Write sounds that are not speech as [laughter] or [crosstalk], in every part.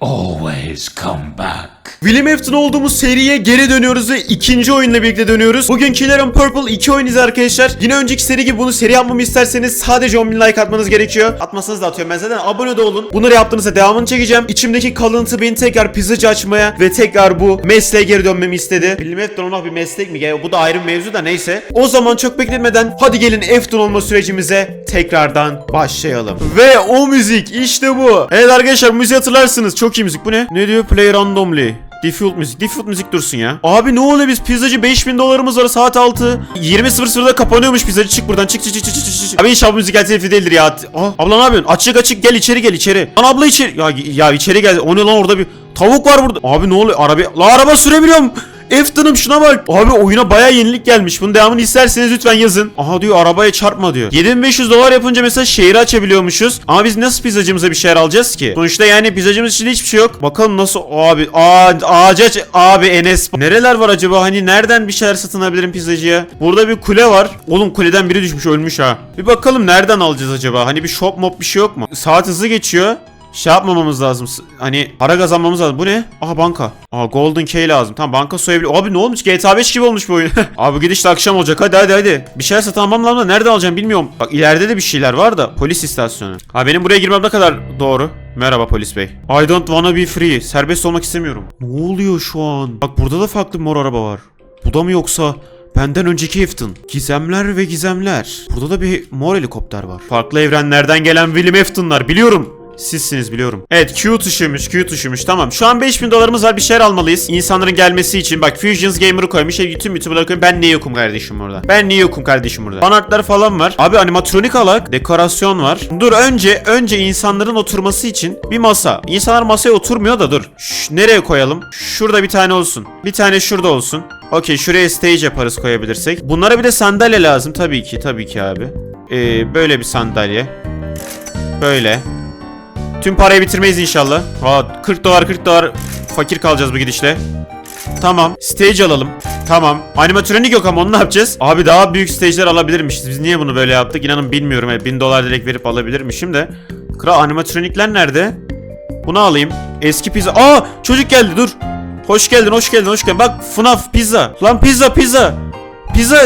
always come back. William Afton olduğumuz seriye geri dönüyoruz ve ikinci oyunla birlikte dönüyoruz. Bugün Killer and Purple 2 oyun izle arkadaşlar. Yine önceki seri gibi bunu seri yapmamı isterseniz sadece 10.000 like atmanız gerekiyor. Atmasanız da atıyorum ben zaten abone de olun. Bunları yaptığınızda devamını çekeceğim. İçimdeki kalıntı beni tekrar pizzacı açmaya ve tekrar bu mesleğe geri dönmemi istedi. William Afton olmak bir meslek mi? Bu da ayrı bir mevzu da neyse. O zaman çok bekletmeden hadi gelin Afton olma sürecimize tekrardan başlayalım. Ve o müzik işte bu. Evet arkadaşlar müziği hatırlarsınız. Çok iyi müzik. Bu ne? Ne diyor? Play randomly. Default müzik. Default müzik dursun ya. Abi ne oluyor biz pizzacı 5000 dolarımız var saat 6. 20.00'da kapanıyormuş pizzacı çık buradan çık çık çık çık çık çık. Abi inşallah müzik alternatifi değildir ya. Aa, abla ne yapıyorsun? Açık açık gel içeri gel içeri. Lan abla içeri. Ya, ya içeri gel. O ne lan orada bir tavuk var burada. Abi ne oluyor? Araba La araba sürebiliyorum. Eftanım şuna bak. Abi oyuna baya yenilik gelmiş. Bunun devamını isterseniz lütfen yazın. Aha diyor arabaya çarpma diyor. 7500 dolar yapınca mesela şehri açabiliyormuşuz. Ama biz nasıl pizzacımıza bir şeyler alacağız ki? Sonuçta yani pizzacımız içinde hiçbir şey yok. Bakalım nasıl abi ağaca abi Enes. Nereler var acaba? Hani nereden bir şeyler satın alabilirim pizzacıya? Burada bir kule var. Oğlum kuleden biri düşmüş ölmüş ha. Bir bakalım nereden alacağız acaba? Hani bir shop mop bir şey yok mu? Saat hızlı geçiyor. Şey yapmamamız lazım. Hani para kazanmamız lazım. Bu ne? Aha banka. Aha golden key lazım. Tamam banka soyabiliyor. Abi ne olmuş? GTA 5 gibi olmuş bu oyun. [laughs] Abi bu gidişle akşam olacak. Hadi hadi hadi. Bir şeyler satın almam lazım da nereden alacağım bilmiyorum. Bak ileride de bir şeyler var da. Polis istasyonu. Ha benim buraya girmem ne kadar doğru. Merhaba polis bey. I don't wanna be free. Serbest olmak istemiyorum. Ne oluyor şu an? Bak burada da farklı mor araba var. Bu da mı yoksa Benden önceki Afton. Gizemler ve gizemler. Burada da bir mor helikopter var. Farklı evrenlerden gelen William Afton'lar biliyorum. Sizsiniz biliyorum. Evet Q tuşuymuş Q tuşuymuş tamam. Şu an 5000 dolarımız var bir şeyler almalıyız. İnsanların gelmesi için. Bak Fusions Gamer'ı koymuş. E, Tüm YouTuber'ları koymuş. Ben niye yokum kardeşim burada? Ben niye yokum kardeşim burada? Fanartlar falan var. Abi animatronik alak. Dekorasyon var. Dur önce önce insanların oturması için bir masa. İnsanlar masaya oturmuyor da dur. Şş, nereye koyalım? Şurada bir tane olsun. Bir tane şurada olsun. Okey şuraya stage yaparız koyabilirsek. Bunlara bir de sandalye lazım tabii ki tabii ki abi. Ee, böyle bir sandalye. Böyle. Tüm parayı bitirmeyiz inşallah. Aa, 40 dolar 40 dolar fakir kalacağız bu gidişle. Tamam. Stage alalım. Tamam. Animatronik yok ama onu ne yapacağız? Abi daha büyük stage'ler alabilirmişiz. Biz niye bunu böyle yaptık? İnanın bilmiyorum. Evet, 1000 dolar direkt verip alabilirmişim de. Kral animatronikler nerede? Bunu alayım. Eski pizza. Aa çocuk geldi dur. Hoş geldin hoş geldin hoş geldin. Bak FNAF pizza. Lan pizza pizza. Pizza.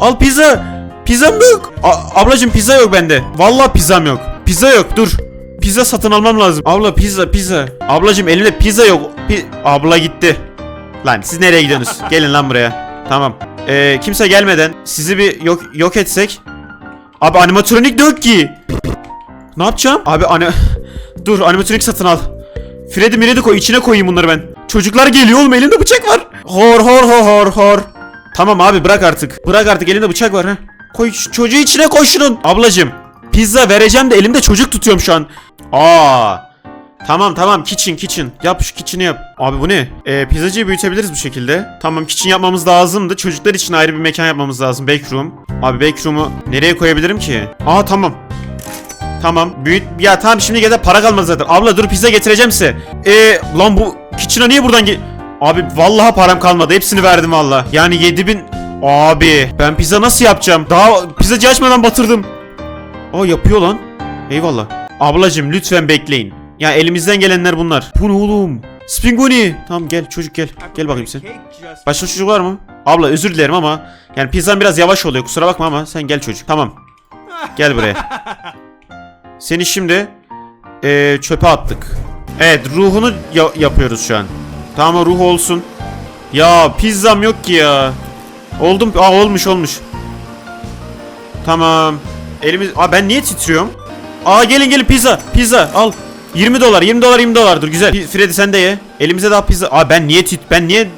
Al pizza. Pizzam yok. A- ablacım pizza yok bende. Vallahi pizzam yok. Pizza yok dur. Pizza satın almam lazım. Abla pizza pizza. Ablacım elimde pizza yok. Pi- Abla gitti. Lan siz nereye gidiyorsunuz? [laughs] Gelin lan buraya. Tamam. Ee, kimse gelmeden sizi bir yok yok etsek. Abi animatronik yok ki. Ne yapacağım? Abi ani... [laughs] Dur animatronik satın al. Freddy Miredi koy içine koyayım bunları ben. Çocuklar geliyor oğlum elinde bıçak var. Hor hor hor hor hor. Tamam abi bırak artık. Bırak artık elinde bıçak var ha. Koy çocuğu içine koy şunun. Ablacım pizza vereceğim de elimde çocuk tutuyorum şu an. Aa. Tamam tamam kitchen kitchen. Yap şu kitchen'ı yap. Abi bu ne? Ee, pizzacıyı büyütebiliriz bu şekilde. Tamam kitchen yapmamız lazımdı. Çocuklar için ayrı bir mekan yapmamız lazım. Backroom. Abi backroom'u nereye koyabilirim ki? Aa tamam. Tamam. Büyüt... Ya tamam şimdi gel para kalmadı zaten. Abla dur pizza getireceğim size. Eee lan bu kitchen'a niye buradan ge... Abi vallahi param kalmadı. Hepsini verdim valla. Yani 7000... Abi ben pizza nasıl yapacağım? Daha pizzacı açmadan batırdım. Aa yapıyor lan. Eyvallah. Ablacım lütfen bekleyin. Ya elimizden gelenler bunlar. Bu ne oğlum? Spingoni. Tamam gel çocuk gel. Gel bakayım sen. Başka çocuk var mı? Abla özür dilerim ama yani pizzam biraz yavaş oluyor kusura bakma ama sen gel çocuk. Tamam. Gel buraya. [laughs] Seni şimdi eee, çöpe attık. Evet ruhunu ya- yapıyoruz şu an. Tamam ruh olsun. Ya pizzam yok ki ya. Oldum. Aa olmuş olmuş. Tamam. Elimiz... Aa ben niye titriyorum? Aa gelin gelin pizza. Pizza al. 20 dolar 20 dolar 20 dolardır güzel. Pi- Freddy sen de ye. Elimize daha pizza. Aa ben niye tit ben niye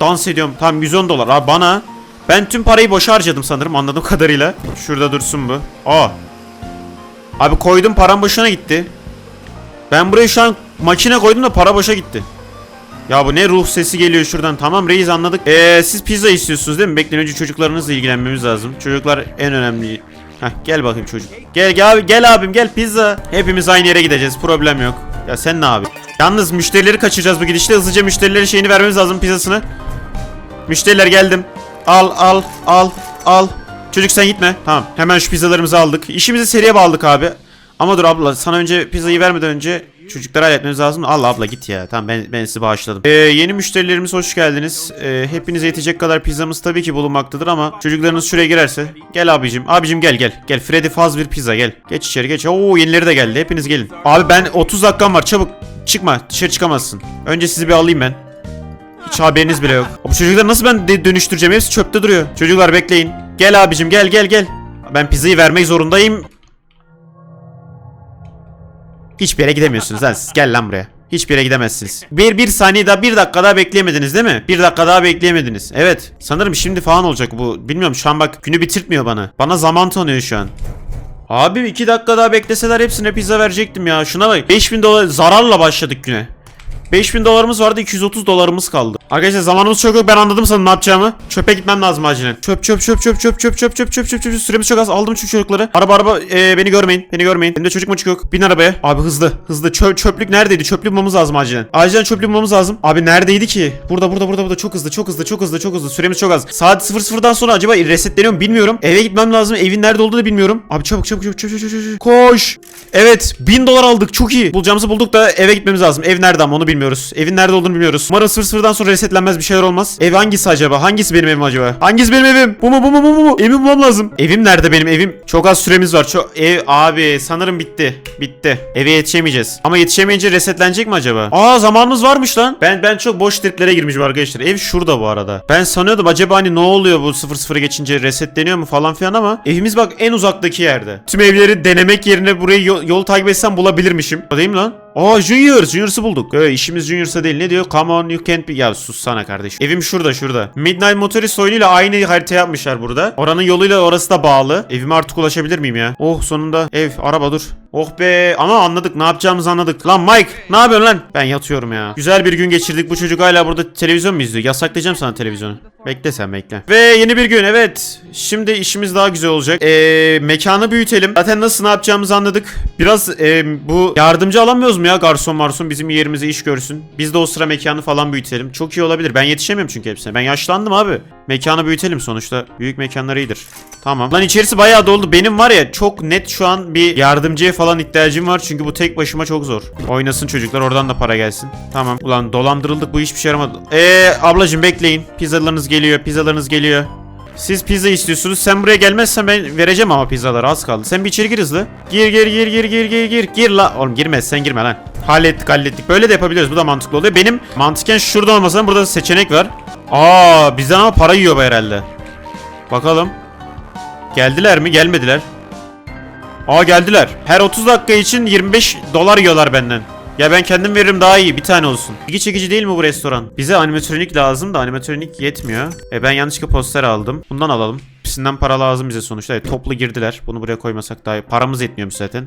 dans ediyorum? Tamam 110 dolar. Aa bana ben tüm parayı boşa harcadım sanırım anladığım kadarıyla. Şurada dursun bu. Aa. Abi koydum param boşuna gitti. Ben buraya şu an makine koydum da para boşa gitti. Ya bu ne ruh sesi geliyor şuradan. Tamam reis anladık. Ee, siz pizza istiyorsunuz değil mi? Bekleyin önce çocuklarınızla ilgilenmemiz lazım. Çocuklar en önemli. Heh gel bakayım çocuk. Gel gel abi gel abim gel pizza. Hepimiz aynı yere gideceğiz problem yok. Ya sen ne abi? Yalnız müşterileri kaçıracağız bu gidişte. Hızlıca müşterilere şeyini vermemiz lazım pizzasını. Müşteriler geldim. Al al al al. Çocuk sen gitme. Tamam. Hemen şu pizzalarımızı aldık. İşimizi seriye bağladık abi. Ama dur abla sana önce pizzayı vermeden önce Çocukları halletmemiz lazım. Allah abla git ya. Tamam ben, ben sizi bağışladım. Ee, yeni müşterilerimiz hoş geldiniz. Ee, hepinize yetecek kadar pizzamız tabii ki bulunmaktadır ama çocuklarınız şuraya girerse. Gel abicim. Abicim gel gel. Gel Freddy Faz bir pizza gel. Geç içeri geç. Oo yenileri de geldi. Hepiniz gelin. Abi ben 30 dakikam var. Çabuk çıkma. Dışarı çıkamazsın. Önce sizi bir alayım ben. Hiç haberiniz bile yok. Bu çocukları nasıl ben dönüştüreceğim? Hepsi çöpte duruyor. Çocuklar bekleyin. Gel abicim gel gel gel. Ben pizzayı vermek zorundayım. Hiçbir yere gidemiyorsunuz lan siz. Gel lan buraya. Hiçbir yere gidemezsiniz. Bir, bir saniye daha, bir dakika daha bekleyemediniz değil mi? Bir dakika daha bekleyemediniz. Evet. Sanırım şimdi falan olacak bu. Bilmiyorum şu an bak günü bitirtmiyor bana. Bana zaman tanıyor şu an. Abi iki dakika daha bekleseler hepsine pizza verecektim ya. Şuna bak. 5000 dolar zararla başladık güne. 5000 dolarımız vardı 230 dolarımız kaldı. Arkadaşlar zamanımız çok yok ben anladım sana ne yapacağımı. Çöpe gitmem lazım acilen. Çöp çöp çöp çöp çöp çöp çöp çöp çöp çöp çöp süremiz çok az aldım şu çocukları. Araba araba ee, beni görmeyin beni görmeyin. Benim de çocuk muçuk yok. Bin arabaya. Abi hızlı hızlı Çö çöplük neredeydi? Çöplük bulmamız lazım acilen. Acilen çöplük bulmamız lazım. Abi neredeydi ki? Burada burada burada burada çok hızlı çok hızlı çok hızlı çok hızlı süremiz çok az. Saat 00'dan sonra acaba resetleniyor mu bilmiyorum. Eve gitmem lazım. Evin nerede olduğunu bilmiyorum. Abi çabuk çabuk çabuk çabuk çabuk çabuk. Koş. Evet 1000 dolar aldık çok iyi. Bulacağımızı bulduk da eve gitmemiz lazım. Ev nerede ama onu bilmiyoruz. Evin nerede olduğunu bilmiyoruz. Umarım 00'dan sonra resetlenmez bir şeyler olmaz. Ev hangisi acaba? Hangisi benim evim acaba? Hangisi benim evim? Bu mu bu mu bu mu? bu bulmam lazım. Evim nerede benim evim? Çok az süremiz var. Çok ev abi sanırım bitti. Bitti. Eve yetişemeyeceğiz. Ama yetişemeyince resetlenecek mi acaba? Aa zamanımız varmış lan. Ben ben çok boş triplere girmişim arkadaşlar. Ev şurada bu arada. Ben sanıyordum acaba hani ne oluyor bu 00'a geçince resetleniyor mu falan filan ama evimiz bak en uzaktaki yerde. Tüm evleri denemek yerine burayı yol, yol takip etsem bulabilirmişim. Değil mi lan? Aa Junior, Junior'sı bulduk. Ee, işimiz Junior'sa değil. Ne diyor? Come on you can't be... Ya sus sana kardeşim. Evim şurada şurada. Midnight Motorist oyunuyla aynı harita yapmışlar burada. Oranın yoluyla orası da bağlı. Evime artık ulaşabilir miyim ya? Oh sonunda. Ev, araba dur. Oh be ama anladık ne yapacağımızı anladık. Lan Mike ne yapıyorsun lan? Ben yatıyorum ya. Güzel bir gün geçirdik. Bu çocuk hala burada televizyon mu izliyor? Yasaklayacağım sana televizyonu. Bekle sen bekle. Ve yeni bir gün evet. Şimdi işimiz daha güzel olacak. Ee, mekanı büyütelim. Zaten nasıl ne yapacağımızı anladık. Biraz ee, bu yardımcı alamıyoruz mu ya garson marson bizim yerimize iş görsün. Biz de o sıra mekanı falan büyütelim. Çok iyi olabilir. Ben yetişemiyorum çünkü hepsine. Ben yaşlandım abi. Mekanı büyütelim sonuçta. Büyük mekanlar iyidir. Tamam. Lan içerisi bayağı doldu. Benim var ya çok net şu an bir yardımcıya falan ihtiyacım var. Çünkü bu tek başıma çok zor. Oynasın çocuklar oradan da para gelsin. Tamam. Ulan dolandırıldık bu hiçbir şey yaramadı. Eee ablacım bekleyin. Pizzalarınız geliyor. Pizzalarınız geliyor. Siz pizza istiyorsunuz. Sen buraya gelmezsen ben vereceğim ama pizzaları az kaldı. Sen bir içeri gir hızlı. Gir gir gir gir gir gir gir. Gir la. Oğlum girmez sen girme lan. Hallettik hallettik. Böyle de yapabiliyoruz. Bu da mantıklı oluyor. Benim mantıken şurada olmasa burada seçenek var. Aa bizden ama para yiyor bu herhalde. Bakalım. Geldiler mi? Gelmediler. Aa geldiler. Her 30 dakika için 25 dolar yiyorlar benden. Ya ben kendim veririm daha iyi bir tane olsun. İlgi çekici değil mi bu restoran? Bize animatronik lazım da animatronik yetmiyor. E ben yanlışlıkla poster aldım. Bundan alalım. Hepsinden para lazım bize sonuçta. Evet, toplu girdiler. Bunu buraya koymasak daha iyi. Paramız yetmiyormuş zaten.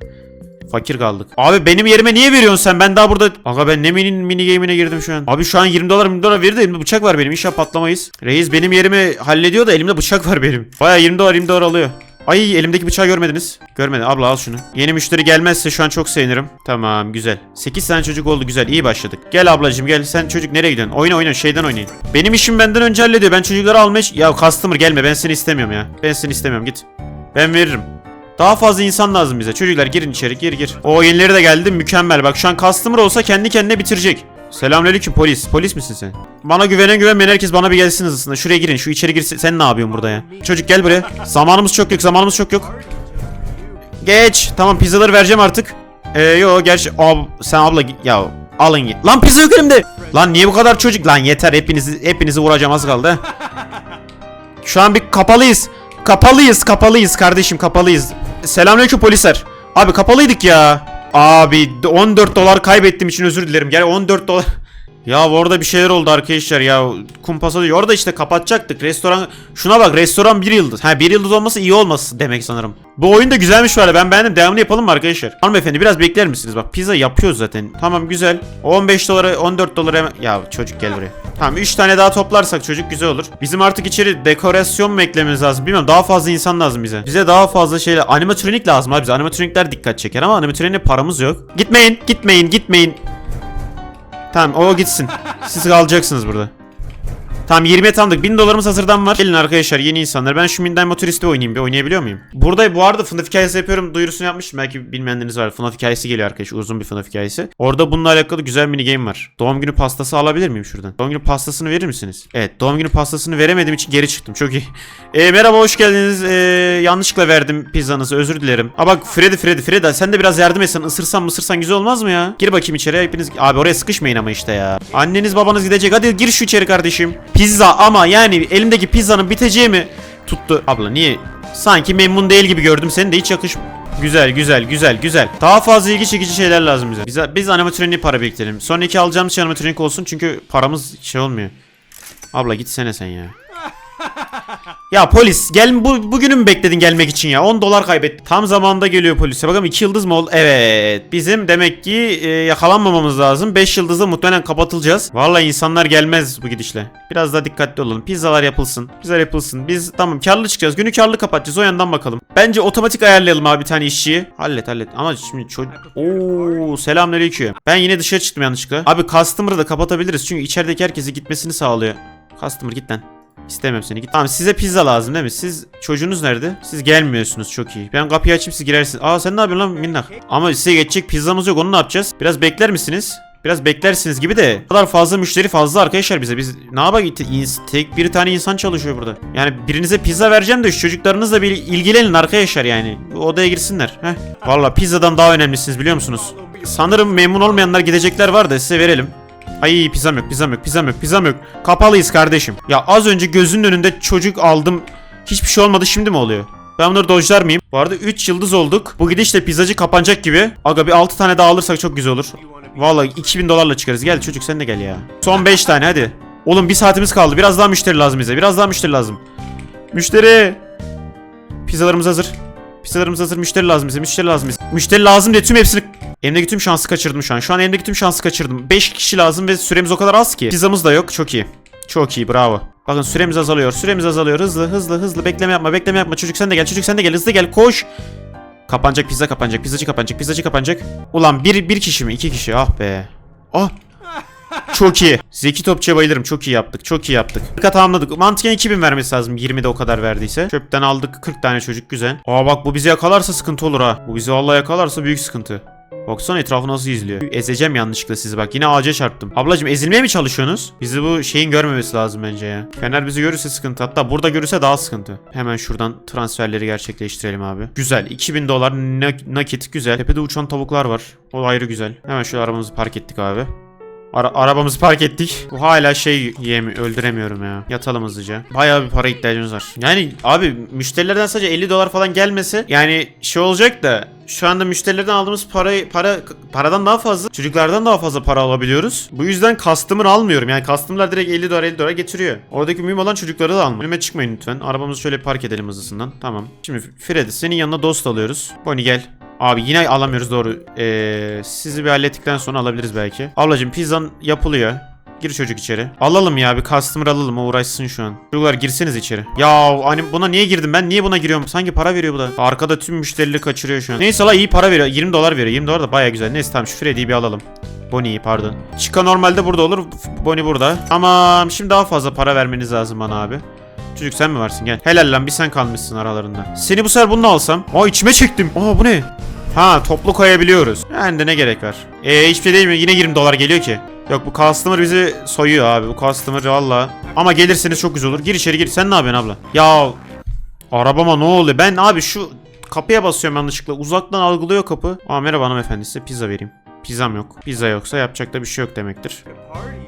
Fakir kaldık. Abi benim yerime niye veriyorsun sen? Ben daha burada... Aga ben ne mini, mini game'ine girdim şu an. Abi şu an 20 dolar 20 dolar verir de elimde bıçak var benim. İnşallah patlamayız. Reis benim yerimi hallediyor da elimde bıçak var benim. Baya 20 dolar 20 dolar alıyor. Ay elimdeki bıçağı görmediniz. Görmedi. Abla al şunu. Yeni müşteri gelmezse şu an çok sevinirim. Tamam güzel. 8 tane çocuk oldu güzel. iyi başladık. Gel ablacığım gel. Sen çocuk nereye gidiyorsun? Oyna oyna şeyden oynayın. Benim işim benden önce hallediyor. Ben çocukları almaya... Ya customer gelme ben seni istemiyorum ya. Ben seni istemiyorum git. Ben veririm. Daha fazla insan lazım bize. Çocuklar girin içeri gir gir. O yenileri de geldi mükemmel. Bak şu an customer olsa kendi kendine bitirecek. Selamünaleyküm polis. Polis misin sen? Bana güvenen güvenmeyen herkes bana bir gelsin hızlısında. Şuraya girin. Şu içeri girsin. Sen ne yapıyorsun burada ya? Çocuk gel buraya. Zamanımız çok yok. Zamanımız çok yok. Geç. Tamam pizzaları vereceğim artık. Ee yo gerçi ab sen abla ya alın git. Lan pizza yok elimde. Lan niye bu kadar çocuk? Lan yeter hepinizi hepinizi vuracağım az kaldı. Şu an bir kapalıyız. Kapalıyız, kapalıyız kardeşim, kapalıyız. Selamünaleyküm polisler. Abi kapalıydık ya. Abi 14 dolar kaybettiğim için özür dilerim. Gel 14 dolar. Ya orada bir şeyler oldu arkadaşlar ya. Kumpasa diyor. Orada işte kapatacaktık. Restoran şuna bak restoran bir yıldız. Ha bir yıldız olması iyi olması demek sanırım. Bu oyun da güzelmiş var. Ben beğendim. Devamını yapalım mı arkadaşlar? Hanımefendi biraz bekler misiniz? Bak pizza yapıyoruz zaten. Tamam güzel. 15 dolara 14 dolara. Ya çocuk gel buraya. Tamam 3 tane daha toplarsak çocuk güzel olur. Bizim artık içeri dekorasyon mu eklememiz lazım bilmiyorum. Daha fazla insan lazım bize. Bize daha fazla şeyler. Animatronik lazım abi bize. Animatronikler dikkat çeker ama animatronikle paramız yok. Gitmeyin, gitmeyin, gitmeyin. Tamam o gitsin. Siz kalacaksınız burada. Tamam 20'ye tanıdık. 1000 dolarımız hazırdan var. Gelin arkadaşlar yeni insanlar. Ben şu Mindai Motorist'i oynayayım bir. Oynayabiliyor muyum? Burada bu arada FNAF hikayesi yapıyorum. Duyurusunu yapmıştım. Belki bilmeyenleriniz var. FNAF hikayesi geliyor arkadaşlar. Uzun bir FNAF hikayesi. Orada bununla alakalı güzel mini game var. Doğum günü pastası alabilir miyim şuradan? Doğum günü pastasını verir misiniz? Evet. Doğum günü pastasını veremediğim için geri çıktım. Çok iyi. E, merhaba hoş geldiniz. E, yanlışlıkla verdim pizzanızı. Özür dilerim. Aa bak Freddy Freddy Freddy sen de biraz yardım etsen. Isırsan mısırsan güzel olmaz mı ya? Gir bakayım içeri. Hepiniz abi oraya sıkışmayın ama işte ya. Anneniz babanız gidecek. Hadi gir şu içeri kardeşim. Pizza ama yani elimdeki pizzanın biteceği mi tuttu? Abla niye? Sanki memnun değil gibi gördüm seni de hiç yakış... Güzel güzel güzel güzel. Daha fazla ilgi çekici şeyler lazım bize. Bize biz animatronik para biriktirelim. Sonraki alacağımız şey animatronik olsun çünkü paramız şey olmuyor. Abla gitsene sen ya. Ya polis gel bu bugünü mü bekledin gelmek için ya? 10 dolar kaybettim. Tam zamanında geliyor polise. Bakalım 2 yıldız mı oldu? Evet. Bizim demek ki e, yakalanmamamız lazım. 5 yıldızda muhtemelen kapatılacağız. Vallahi insanlar gelmez bu gidişle. Biraz daha dikkatli olalım. Pizzalar yapılsın. Pizzalar yapılsın. Biz tamam karlı çıkacağız. Günü karlı kapatacağız. O yandan bakalım. Bence otomatik ayarlayalım abi bir tane işçiyi. Hallet hallet. Ama şimdi çocuk... Oo selamünaleyküm. Ben yine dışarı çıktım yanlışlıkla. Abi customer'ı da kapatabiliriz. Çünkü içerideki herkesi gitmesini sağlıyor. Customer git lan. İstemem seni git. Tamam size pizza lazım değil mi? Siz çocuğunuz nerede? Siz gelmiyorsunuz çok iyi. Ben kapıyı açayım siz girersiniz. Aa sen ne yapıyorsun lan minnak? Ama size geçecek pizzamız yok onu ne yapacağız? Biraz bekler misiniz? Biraz beklersiniz gibi de. Bu kadar fazla müşteri fazla arkadaşlar bize. Biz ne? İns- Tek bir tane insan çalışıyor burada. Yani birinize pizza vereceğim de şu çocuklarınızla bir ilgilenin arkadaşlar yani. Bu odaya girsinler. Heh. Valla pizzadan daha önemlisiniz biliyor musunuz? Sanırım memnun olmayanlar gidecekler var da size verelim. Ay pizzam yok, pizzam yok, pizzam yok, pizzam yok. Kapalıyız kardeşim. Ya az önce gözünün önünde çocuk aldım. Hiçbir şey olmadı şimdi mi oluyor? Ben bunları dojlar mıyım? Bu arada 3 yıldız olduk. Bu gidişle pizzacı kapanacak gibi. Aga bir 6 tane daha alırsak çok güzel olur. Vallahi 2000 dolarla çıkarız. Gel çocuk sen de gel ya. Son 5 tane hadi. Oğlum bir saatimiz kaldı. Biraz daha müşteri lazım bize. Biraz daha müşteri lazım. Müşteri. Pizzalarımız hazır. Pizzalarımız hazır. Müşteri lazım bize. Müşteri lazım bize. Müşteri lazım diye tüm hepsini Elimdeki tüm şansı kaçırdım şu an. Şu an elimdeki tüm şansı kaçırdım. 5 kişi lazım ve süremiz o kadar az ki. Pizzamız da yok. Çok iyi. Çok iyi bravo. Bakın süremiz azalıyor. Süremiz azalıyor. Hızlı hızlı hızlı. Bekleme yapma. Bekleme yapma. Çocuk sen de gel. Çocuk sen de gel. Hızlı gel. Koş. Kapanacak pizza kapanacak. Pizzacı kapanacak. Pizzacı kapanacak. Ulan bir, bir kişi mi? iki kişi. Ah be. Ah. Çok iyi. Zeki Topçu'ya bayılırım. Çok iyi yaptık. Çok iyi yaptık. Kat tamamladık. Mantıken 2000 vermesi lazım. 20'de o kadar verdiyse. Çöpten aldık 40 tane çocuk. Güzel. Aa bak bu bizi yakalarsa sıkıntı olur ha. Bu bizi vallahi yakalarsa büyük sıkıntı. Baksana etrafı nasıl izliyor. Ezeceğim yanlışlıkla sizi bak. Yine ağaca çarptım. Ablacım ezilmeye mi çalışıyorsunuz? Bizi bu şeyin görmemesi lazım bence ya. Fener bizi görürse sıkıntı. Hatta burada görürse daha sıkıntı. Hemen şuradan transferleri gerçekleştirelim abi. Güzel. 2000 dolar nak- nakit. Güzel. Tepede uçan tavuklar var. O ayrı güzel. Hemen şu arabamızı park ettik abi. Ara- arabamızı park ettik. Bu hala şey yemi öldüremiyorum ya. Yatalım hızlıca. Bayağı bir para ihtiyacımız var. Yani abi müşterilerden sadece 50 dolar falan gelmese yani şey olacak da şu anda müşterilerden aldığımız para para paradan daha fazla çocuklardan daha fazla para alabiliyoruz. Bu yüzden customer almıyorum. Yani customer'lar direkt 50 dolar 50 dolar getiriyor. Oradaki mühim olan çocukları da alma. Önüme çıkmayın lütfen. Arabamızı şöyle park edelim hızlısından. Tamam. Şimdi Freddy senin yanına dost alıyoruz. Bonnie gel. Abi yine alamıyoruz doğru. Ee, sizi bir hallettikten sonra alabiliriz belki. Ablacım pizzan yapılıyor. Gir çocuk içeri. Alalım ya bir customer alalım o uğraşsın şu an. Çocuklar girseniz içeri. Ya hani buna niye girdim ben niye buna giriyorum? Sanki para veriyor bu da. Arkada tüm müşterileri kaçırıyor şu an. Neyse la iyi para veriyor. 20 dolar veriyor. 20 dolar da baya güzel. Neyse tamam şu Freddy'yi bir alalım. Bonnie'yi pardon. Chica normalde burada olur. Bonnie burada. Tamam şimdi daha fazla para vermeniz lazım bana abi. Çocuk sen mi varsın gel. Helal lan bir sen kalmışsın aralarında. Seni bu sefer bununla alsam. Aa içime çektim. Aa bu ne? Ha toplu koyabiliyoruz. Yani de ne gerek var. Eee hiçbir şey değil mi? Yine 20 dolar geliyor ki. Yok bu customer bizi soyuyor abi. Bu customer valla. Ama gelirseniz çok güzel olur. Gir içeri gir. Sen ne yapıyorsun abla? Ya arabama ne oluyor? Ben abi şu kapıya basıyorum yanlışlıkla. Uzaktan algılıyor kapı. Aa merhaba hanımefendi size pizza vereyim. Pizzam yok. Pizza yoksa yapacak da bir şey yok demektir.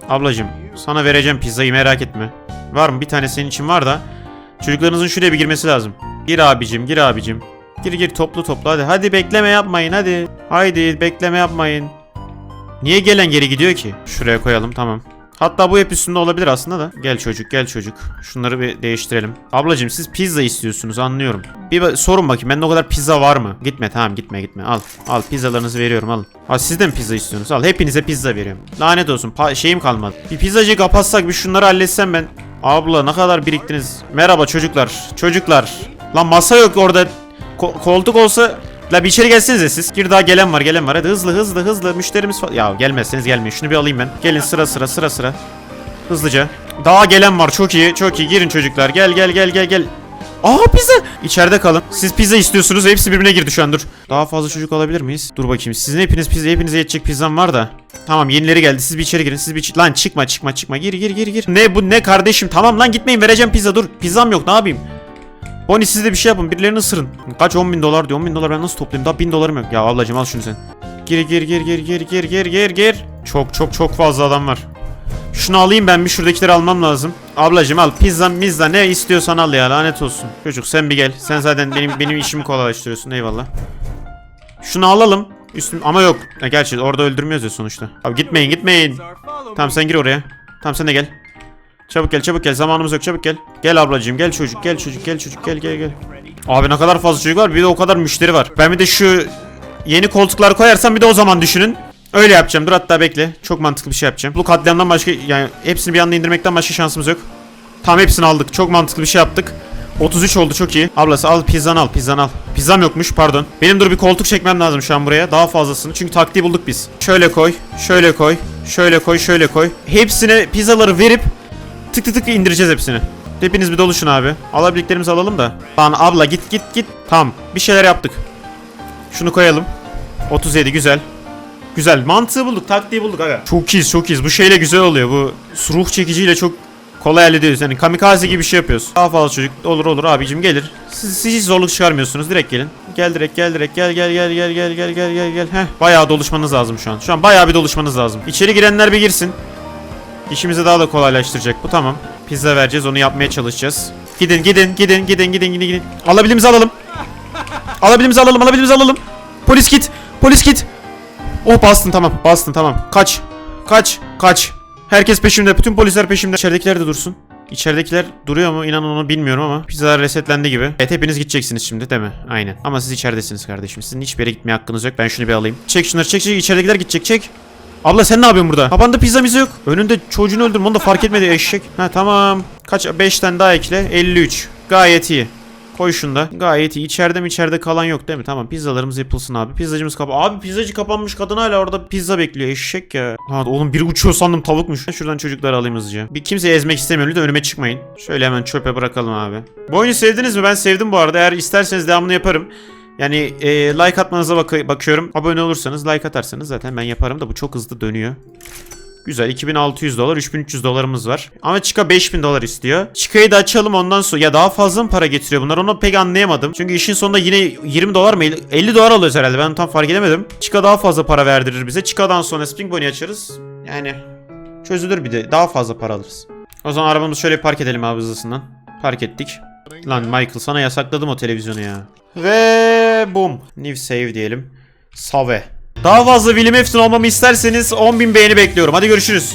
Ablacım sana vereceğim pizzayı merak etme. Var mı? Bir tane senin için var da. Çocuklarınızın şuraya bir girmesi lazım. Gir abicim gir abicim. Gir gir toplu toplu hadi. Hadi bekleme yapmayın hadi. Haydi bekleme yapmayın. Niye gelen geri gidiyor ki? Şuraya koyalım tamam. Hatta bu hep üstünde olabilir aslında da. Gel çocuk gel çocuk. Şunları bir değiştirelim. Ablacım siz pizza istiyorsunuz anlıyorum. Bir sorun bakayım bende o kadar pizza var mı? Gitme tamam gitme gitme al. Al pizzalarınızı veriyorum al. Ha siz de mi pizza istiyorsunuz? Al hepinize pizza veriyorum. Lanet olsun pa- şeyim kalmadı. Bir pizzacıyı kapatsak bir şunları halletsem ben. Abla ne kadar biriktiniz. Merhaba çocuklar. Çocuklar. Lan masa yok orada. Ko- koltuk olsa La bir içeri gelsenize siz. Bir daha gelen var gelen var. Hadi hızlı hızlı hızlı. Müşterimiz falan. Ya gelmezseniz gelmeyin. Şunu bir alayım ben. Gelin sıra sıra sıra sıra. Hızlıca. Daha gelen var çok iyi çok iyi girin çocuklar gel gel gel gel gel. Aa pizza. İçeride kalın. Siz pizza istiyorsunuz. Hepsi birbirine girdi şu an dur. Daha fazla çocuk alabilir miyiz? Dur bakayım. Sizin hepiniz pizza hepinize yetecek pizzam var da. Tamam yenileri geldi. Siz bir içeri girin. Siz bir Lan çıkma çıkma çıkma. Gir gir gir gir. Ne bu ne kardeşim? Tamam lan gitmeyin vereceğim pizza dur. Pizzam yok ne yapayım? Bonnie siz de bir şey yapın. Birilerini ısırın. Kaç 10 bin dolar diyor. 10 bin dolar ben nasıl toplayayım? Daha 1000 dolarım yok. Ya ablacım al şunu sen. Gir gir gir gir gir gir gir gir gir. Çok çok çok fazla adam var. Şunu alayım ben bir şuradakileri almam lazım. Ablacım al pizza mizza ne istiyorsan al ya lanet olsun. Çocuk sen bir gel. Sen zaten benim benim işimi kolaylaştırıyorsun eyvallah. Şunu alalım. Üstüm ama yok. Ha, gerçi orada öldürmüyoruz ya sonuçta. Abi gitmeyin gitmeyin. Tamam sen gir oraya. Tamam sen de gel. Çabuk gel çabuk gel zamanımız yok çabuk gel. Gel ablacığım gel çocuk gel çocuk gel çocuk gel gel gel. Abi ne kadar fazla çocuk var bir de o kadar müşteri var. Ben bir de şu yeni koltuklar koyarsam bir de o zaman düşünün. Öyle yapacağım dur hatta bekle. Çok mantıklı bir şey yapacağım. Bu katliamdan başka yani hepsini bir anda indirmekten başka şansımız yok. Tam hepsini aldık. Çok mantıklı bir şey yaptık. 33 oldu çok iyi. Ablası al pizzanı al pizzanı al. Pizzam yokmuş pardon. Benim dur bir koltuk çekmem lazım şu an buraya. Daha fazlasını. Çünkü taktiği bulduk biz. Şöyle koy. Şöyle koy. Şöyle koy. Şöyle koy. Hepsine pizzaları verip tık tık tık indireceğiz hepsini. Hepiniz bir doluşun abi. Alabildiklerimizi alalım da. Lan abla git git git. Tamam. Bir şeyler yaptık. Şunu koyalım. 37 güzel. Güzel. Mantığı bulduk. Taktiği bulduk aga. Çok iyiyiz çok iyiyiz. Bu şeyle güzel oluyor. Bu ruh çekiciyle çok kolay hallediyoruz. Yani kamikaze gibi bir şey yapıyoruz. Daha fazla çocuk olur olur abicim gelir. Siz, siz hiç zorluk çıkarmıyorsunuz. Direkt gelin. Gel direkt gel direkt gel gel gel gel gel gel gel gel gel. Heh. Bayağı doluşmanız lazım şu an. Şu an bayağı bir doluşmanız lazım. İçeri girenler bir girsin. İşimizi daha da kolaylaştıracak. Bu tamam. Pizza vereceğiz. Onu yapmaya çalışacağız. Gidin gidin gidin gidin gidin gidin gidin. Alabildiğimizi alalım. Alabildiğimizi alalım. Alabildiğimizi alalım. Polis git. Polis git. Oh bastın tamam. Bastın tamam. Kaç. Kaç. Kaç. Herkes peşimde. Bütün polisler peşimde. İçeridekiler de dursun. İçeridekiler duruyor mu inanın onu bilmiyorum ama pizzalar resetlendi gibi. Evet hepiniz gideceksiniz şimdi değil mi? Aynen. Ama siz içeridesiniz kardeşim. Sizin hiçbir yere gitmeye hakkınız yok. Ben şunu bir alayım. Çek şunları çek çek. İçeridekiler gidecek çek. Abla sen ne yapıyorsun burada? Babanda pizza miza yok. Önünde çocuğunu öldürme onu da fark etmedi eşek. Ha tamam. Kaç 5 tane daha ekle. 53. Gayet iyi. Koy. Gayet iyi. İçeride mi içeride kalan yok değil mi? Tamam pizzalarımız yapılsın abi. Pizzacımız kapa. Abi pizzacı kapanmış kadın hala orada pizza bekliyor. Eşek ya. Ha oğlum biri uçuyor sandım tavukmuş. Şuradan çocukları alayım hızlıca. Bir kimseyi ezmek istemiyorum. Lütfen önüme çıkmayın. Şöyle hemen çöpe bırakalım abi. Bu oyunu sevdiniz mi? Ben sevdim bu arada. Eğer isterseniz devamını yaparım. Yani e, like atmanıza bak- bakıyorum. Abone olursanız like atarsanız zaten ben yaparım da bu çok hızlı dönüyor. Güzel 2600 dolar 3300 dolarımız var. Ama Chica 5000 dolar istiyor. Chica'yı da açalım ondan sonra. Ya daha fazla mı para getiriyor bunlar onu pek anlayamadım. Çünkü işin sonunda yine 20 dolar mı 50 dolar alıyoruz herhalde ben tam fark edemedim. Chica daha fazla para verdirir bize. Chica'dan sonra Spring Bonnie açarız. Yani çözülür bir de daha fazla para alırız. O zaman arabamızı şöyle park edelim abi hızlısından. Park ettik. Lan Michael sana yasakladım o televizyonu ya. Ve boom. New save diyelim. Save. Daha fazla William Afton olmamı isterseniz 10.000 beğeni bekliyorum. Hadi görüşürüz.